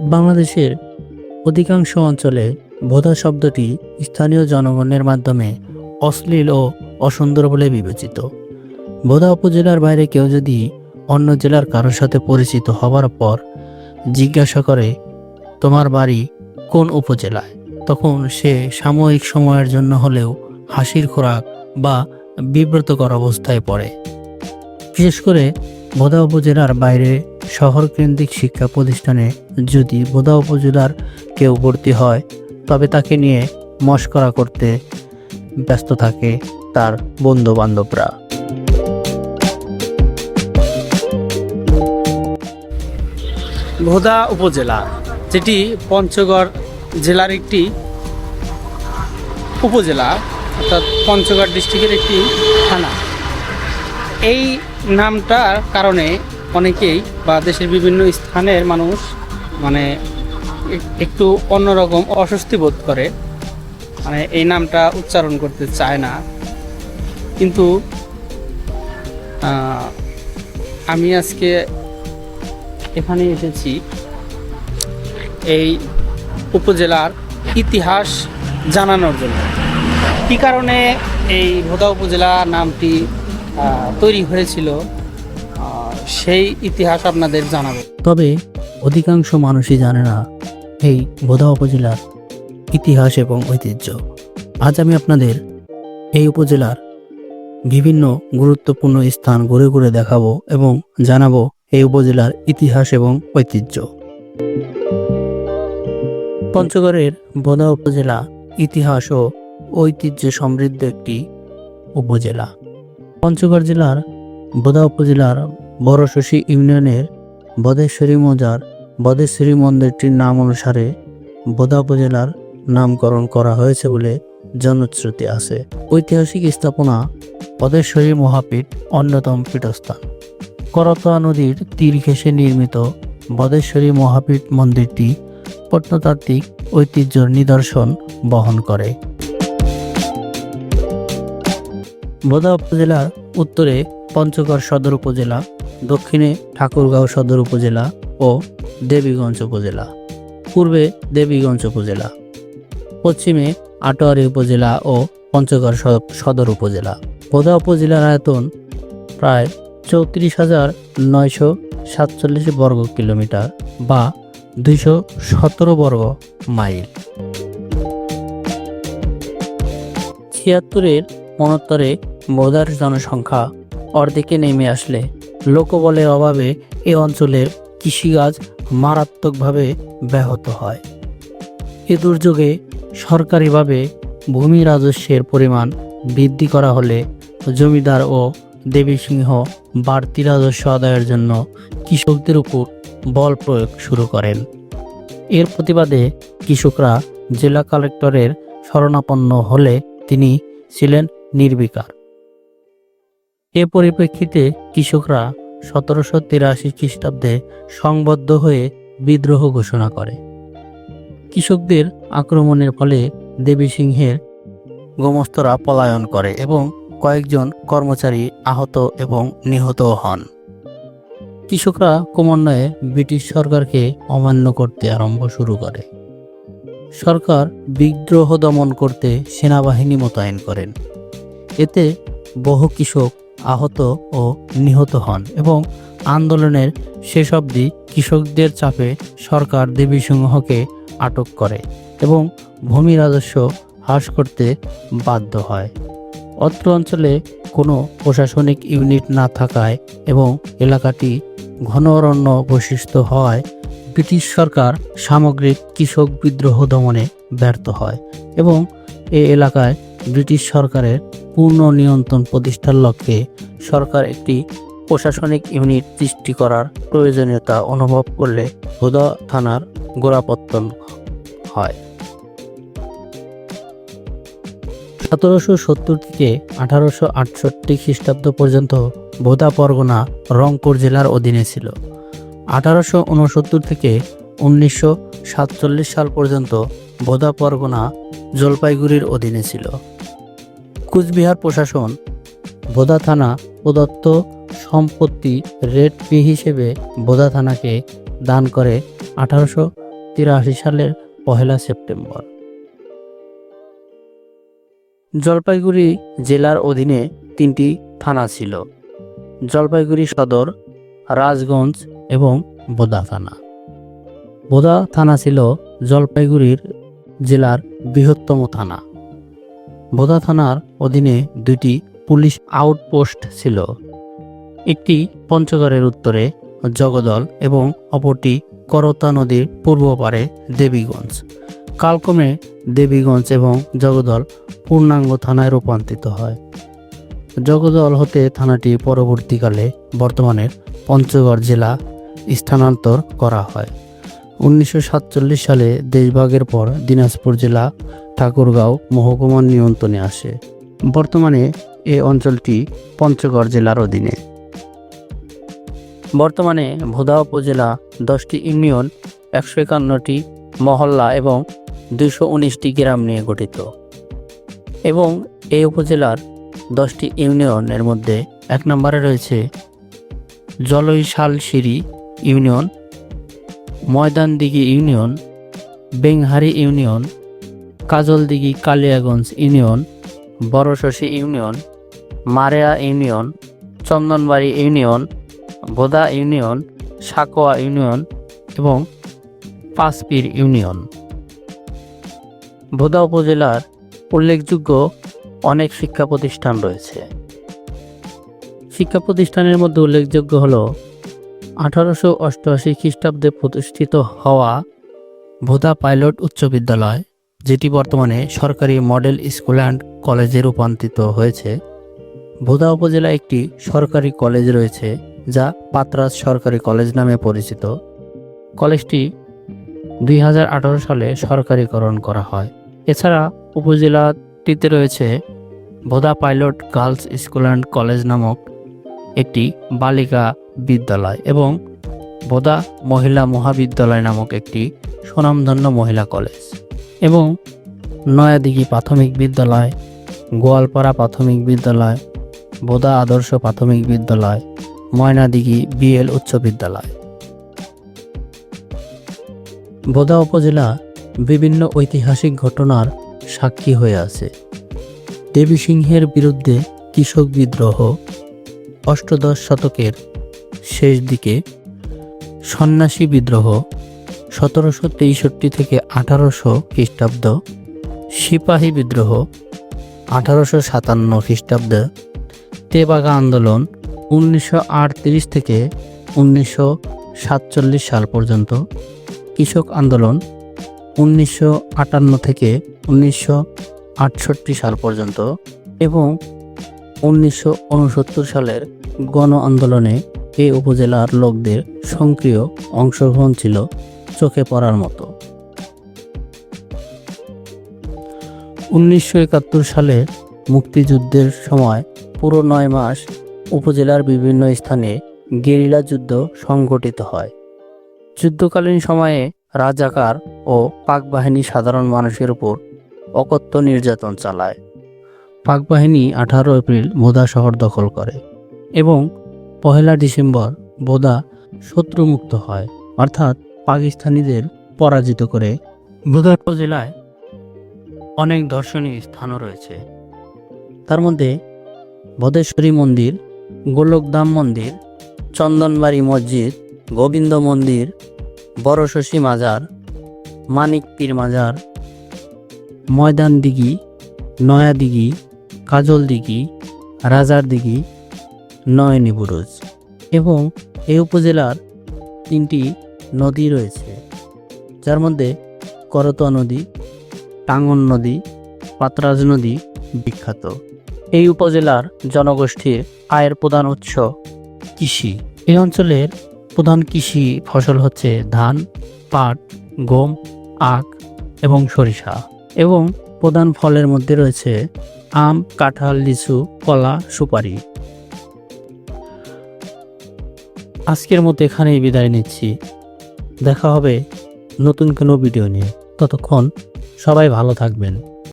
বাংলাদেশের অধিকাংশ অঞ্চলে ভোদা শব্দটি স্থানীয় জনগণের মাধ্যমে অশ্লীল ও অসুন্দর বলে বিবেচিত। ভোদা উপজেলার বাইরে কেউ যদি অন্য জেলার কারোর সাথে পরিচিত হবার পর জিজ্ঞাসা করে, তোমার বাড়ি কোন উপজেলায়? তখন সে সাময়িক সময়ের জন্য হলেও হাসির খোরাক বা বিব্রতকর অবস্থায় পড়ে। বিশেষ করে বোদা উপজেলার বাইরে শহর কেন্দ্রিক শিক্ষা প্রতিষ্ঠানে যদি বোদা উপজেলার কেউ ভর্তি হয়, তবে তাকে নিয়ে মস্করা করতে ব্যস্ত থাকে তার বন্ধু বান্ধবরা ভোদা উপজেলা, যেটি পঞ্চগড় জেলার একটি উপজেলা, অর্থাৎ পঞ্চগড় ডিস্ট্রিক্টের একটি থানা। এই নামটার কারণে অনেকেই বা দেশের বিভিন্ন স্থানের মানুষ মানে একটু অন্যরকম অস্বস্তি বোধ করে। মানে এই নামটা উচ্চারণ করতে চায় না। কিন্তু আমি আজকে এখানে এসেছি এই উপজেলার ইতিহাস জানানোর জন্য। কী কারণে এই ভোদা উপজেলা নামটি তৈরি হয়েছিল? সেই ইতিহাস আপনাদের জানাব। তবে অধিকাংশ মানুষই জানে না এই বোদা উপজেলার ইতিহাস এবং ঐতিহ্য। আজ আমি আপনাদের এই উপজেলার বিভিন্ন গুরুত্বপূর্ণ স্থান ঘুরে ঘুরে দেখাবো এবং জানাব এই উপজেলার ইতিহাস এবং ঐতিহ্য। পঞ্চগড়ের বোদা উপজেলা ইতিহাস ও ঐতিহ্য সমৃদ্ধ একটি উপজেলা। পঞ্চগড় জেলার বোদা উপজেলার বড়শশী ইউনিয়নের বদেশ্বরী মজার বদেশ্বরী মন্দিরটির নাম অনুসারে বোদা উপজেলার নামকরণ করা হয়েছে বলে জনশ্রুতি আছে। ঐতিহাসিক স্থাপনা বদেশ্বরী মহাপীঠ অন্যতম পীঠস্থান। করতোয়া নদীর তীর ঘেঁষে নির্মিত বদেশ্বরী মহাপীঠ মন্দিরটি প্রত্নতাত্ত্বিক ঐতিহ্যর নিদর্শন বহন করে। বোদা উপজেলার উত্তরে পঞ্চগড় সদর উপজেলা দক্ষিণে ঠাকুরগাঁও সদর উপজেলা ও দেবীগঞ্জ উপজেলা। পূর্বে দেবীগঞ্জ উপজেলা। পশ্চিমে আটোয়ারি উপজেলা ও পঞ্চগড় সদর উপজেলা। বোদা উপজেলার আয়তন প্রায় চৌত্রিশ হাজার নয়শো সাতচল্লিশ বর্গ কিলোমিটার বা দুইশো সতেরো বর্গ মাইল। ছিয়াত্তরের মনোত্তরে বোদার জনসংখ্যা অর্ধেকে নেমে আসলে। লোকবলের অভাবে এ অঞ্চলের কৃষিকাজ মারাত্মকভাবে ব্যাহত হয়। এ দুর্যোগে সরকারিভাবে ভূমি রাজস্বের পরিমাণ বৃদ্ধি করা হলে জমিদার ও দেবী সিংহ বাড়তি রাজস্ব আদায়ের জন্য কৃষকদের উপর বল প্রয়োগ শুরু করেন। এর প্রতিবাদে কৃষকরা জেলা কালেক্টরের শরণাপন্ন হলে তিনি ছিলেন নির্বিকার। এ পরিপ্রেক্ষিতে কৃষকরা সতেরোশো তিরাশি খ্রিস্টাব্দে সংবদ্ধ হয়ে বিদ্রোহ ঘোষণা করে। কৃষকদের আক্রমণের ফলে দেবী সিংহের গোমস্তরা পলায়ন করে এবং কয়েকজন কর্মচারী আহত এবং নিহত হন। কৃষকরা ক্রমান্বয়ে ব্রিটিশ সরকারকে অমান্য করতে আরম্ভ শুরু করে। সরকার বিদ্রোহ দমন করতে সেনাবাহিনী মোতায়েন করেন। এতে বহু কৃষক আহত ও নিহত হন এবং আন্দোলনের শেষ অবধি কৃষকদের চাপে সরকার দেবী সিংহকে আটক করে এবং ভূমি রাজস্ব হ্রাস করতে বাধ্য হয়। অত্র অঞ্চলে কোনো প্রশাসনিক ইউনিট না থাকায় এবং এলাকাটি ঘন অরণ্য বৈশিষ্ট্য হওয়ায় ব্রিটিশ সরকার সামগ্রিক কৃষক বিদ্রোহ দমনে ব্যর্থ হয় এবং এ এলাকায় ব্রিটিশ সরকারের পূর্ণ নিয়ন্ত্রণ প্রতিষ্ঠার লক্ষ্যে সরকার একটি প্রশাসনিক ইউনিট সৃষ্টি করার প্রয়োজনীয়তা অনুভব করলে হুদা থানার গোড়াপত্তন হয়। সতেরোশো সত্তর থেকে আঠারোশো আটষট্টি খ্রিস্টাব্দ পর্যন্ত ভোদা পরগনা রংপুর জেলার অধীনে ছিল। আঠারোশো উনসত্তর থেকে উনিশশো সাতচল্লিশ সাল পর্যন্ত ভোদা পরগনা জলপাইগুড়ির অধীনে ছিল। কুচবিহার প্রশাসন বোদা থানা প্রদত্ত সম্পত্তি রেড ফি হিসেবে বোদা থানাকে দান করে আঠারোশো তিরাশি সালের পহেলা সেপ্টেম্বর। জলপাইগুড়ি জেলার অধীনে তিনটি থানা ছিল, জলপাইগুড়ি সদর, রাজগঞ্জ এবং বোদা থানা। বোদা থানা ছিল জলপাইগুড়ির জেলার বৃহত্তম থানা। বোদা থানার অধীনে দুইটি পুলিশ আউটপোস্ট ছিল। একটি পঞ্চগড়ের উত্তরে জগদল এবং অপরটি করতা নদীর পূর্ব পারে দেবীগঞ্জ। কালক্রমে দেবীগঞ্জ এবং জগদল পূর্ণাঙ্গ থানায় রূপান্তরিত হয়। জগদল হতে থানাটি পরবর্তীকালে বর্তমানের পঞ্চগড় জেলা স্থানান্তর করা হয়। উনিশশো সাতচল্লিশ সালে দেশভাগের পর দিনাজপুর জেলা ঠাকুরগাঁও মহকুমার নিয়ন্ত্রণে আসে। বর্তমানে এ অঞ্চলটি পঞ্চগড় জেলার অধীনে। বর্তমানে ভোদা উপজেলা দশটি ইউনিয়ন, একশো একান্নটি মহল্লা এবং দুইশো উনিশটি গ্রাম নিয়ে গঠিত। এবং এই উপজেলার দশটি ইউনিয়নের মধ্যে এক নম্বরে রয়েছে Jholoishalshiri union, Moydandighi union Benghari union Kajoldighi, Kaliaganj union Boroshoshi union, Mareya union, Chandanbari union Boda union, Sakoa union এবং পাঁচপির ইউনিয়ন। বোদা উপজেলার উল্লেখযোগ্য অনেক শিক্ষা প্রতিষ্ঠান রয়েছে। শিক্ষা প্রতিষ্ঠানের মধ্যে উল্লেখযোগ্য হল, আঠারোশো অষ্টআশি খ্রিস্টাব্দে প্রতিষ্ঠিত হওয়া ভোদা পাইলট উচ্চ বিদ্যালয় যেটি বর্তমানে সরকারি মডেল স্কুল অ্যান্ড কলেজে রূপান্তরিত হয়েছে। ভোদা উপজেলায় একটি সরকারি কলেজ রয়েছে, যা পাতরাজ সরকারি কলেজ নামে পরিচিত। কলেজটি দুই হাজার আঠারো সালে সরকারিকরণ করা হয়। এছাড়া উপজেলাটিতে রয়েছে Boda pilot girls school and college নামক একটি বালিকা বিদ্যালয় এবং বোদা মহিলা মহাবিদ্যালয় নামক একটি সুনামধন্য মহিলা কলেজ। এবং নয়াদিঘি প্রাথমিক বিদ্যালয়, গোয়ালপাড়া প্রাথমিক বিদ্যালয়, বোদা আদর্শ প্রাথমিক বিদ্যালয়, ময়নাদিঘি বিএল উচ্চ বিদ্যালয়। বোদা উপজেলা বিভিন্ন ঐতিহাসিক ঘটনার সাক্ষী হয়ে আছে। দেবী সিংহের বিরুদ্ধে কৃষক বিদ্রোহ, অষ্টদশ শতকের শেষ দিকে সন্ন্যাসী বিদ্রোহ সতেরোশো তেষট্টি থেকে আঠারোশো খ্রিস্টাব্দ, সিপাহী বিদ্রোহ, আঠারোশো সাতান্ন খ্রিস্টাব্দ, তেবাগা আন্দোলন, উনিশশো আটত্রিশ থেকে উনিশশো সাতচল্লিশ সাল পর্যন্ত, কৃষক আন্দোলন, উনিশশো আটান্ন থেকে উনিশশো আটষট্টি সাল পর্যন্ত এবং উনিশশো উনসত্তর সালের গণ আন্দোলনে এই উপজেলার লোকদের সক্রিয় অংশগ্রহণ ছিল। চোখে পড়ার মতো। উনিশশো একাত্তর সালে মুক্তিযুদ্ধের সময় পুরো নয় মাস উপজেলার বিভিন্ন স্থানে গেরিলা যুদ্ধ সংঘটিত হয়। যুদ্ধকালীন সময়ে রাজাকার ও পাক বাহিনী সাধারণ মানুষের উপর অকথ্য নির্যাতন চালায়। পাক বাহিনী আঠারো এপ্রিল বোদা শহর দখল করে এবং পহেলা ডিসেম্বর বোদা শত্রুমুক্ত হয়। অর্থাৎ পাকিস্তানিদের পরাজিত করে। বোদা জেলায় অনেক দর্শনীয় স্থানও রয়েছে। তার মধ্যে বদেশ্বরী মন্দির, গোলকধাম মন্দির, চন্দনবাড়ি মসজিদ, গোবিন্দ মন্দির বড় শশী মাজার, মানিক পীর মাজার, ময়দান দিঘি, নয়া দিঘি, কাজল দিঘি, রাজার দিঘি, নয়নী বুরুজ। এবং এই উপজেলার তিনটি নদী রয়েছে, যার মধ্যে করতোয়া নদী, টাঙ্গন নদী, পাতরাজ নদী বিখ্যাত। এই উপজেলার জনগোষ্ঠীর আয়ের প্রধান উৎস কৃষি। এই অঞ্চলের প্রধান কৃষি ফসল হচ্ছে ধান, পাট, গম, আখ এবং সরিষা এবং প্রধান ফলের মধ্যে রয়েছে আম, কাঁঠাল, লিচু, কলা, সুপারি। আজকের মতো এখানেই বিদায় নিচ্ছি। দেখা হবে নতুন কোনো ভিডিও নিয়ে। ততক্ষণ সবাই ভালো থাকবেন।